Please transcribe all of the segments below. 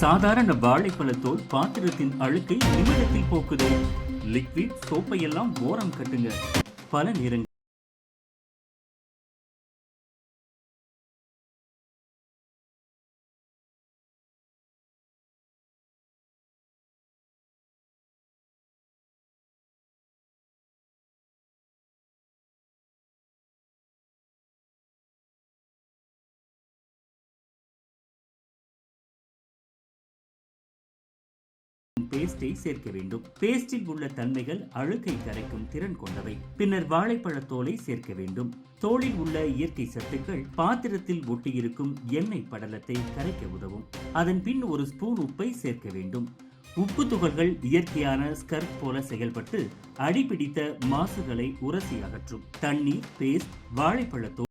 சாதாரண வாழைப்பழத்தோல் பாத்திரத்தின் அழுக்கை நிமிடத்தில் போக்குது. லிக்விட் சோப்பையெல்லாம் ஓரம் கட்டுங்க. பல நேரங்கள். பேஸ்டை சேர்க்க வேண்டும். பேஸ்டில் உள்ள தன்மைகள் அழுக்கை கரைக்கும் திறன் கொண்டவை. பின்னர் வாழைப்பழ தோலை சேர்க்க வேண்டும். தோலில் உள்ள இயற்கை சத்துக்கள் பாத்திரத்தில் ஒட்டியிருக்கும் எண்ணெய் படலத்தை கரைக்க உதவும். அதன் பின் ஒரு ஸ்பூன் உப்பை சேர்க்க வேண்டும். உப்பு துகள்கள் இயற்கையான ஸ்கர்ப் போல செயல்பட்டு அடிபிடித்த மாசுகளை உரசி அகற்றும். தண்ணீர் பேஸ்ட் வாழைப்பழத்தோல்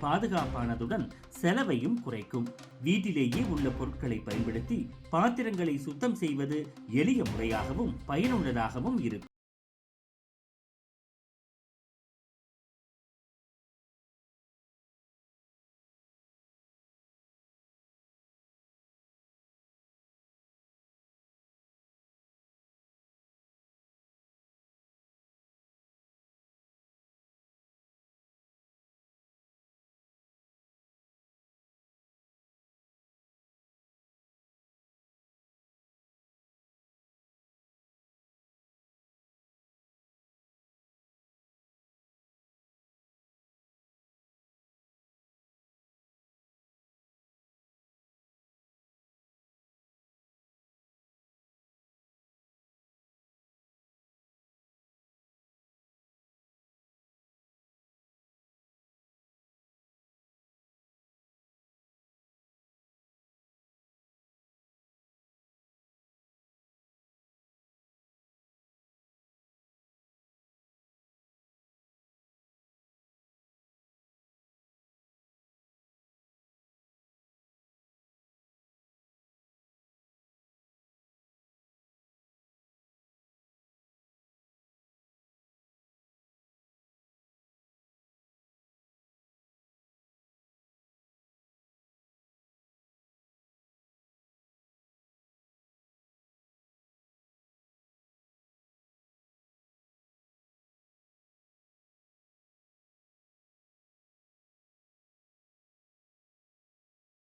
பாதுகாப்பானதுடன் செலவையும் குறைக்கும். வீட்டிலேயே உள்ள பொருட்களை பயன்படுத்தி பாத்திரங்களை சுத்தம் செய்வது எளிய முறையாகவும் பயனுள்ளதாகவும் இருக்கும்.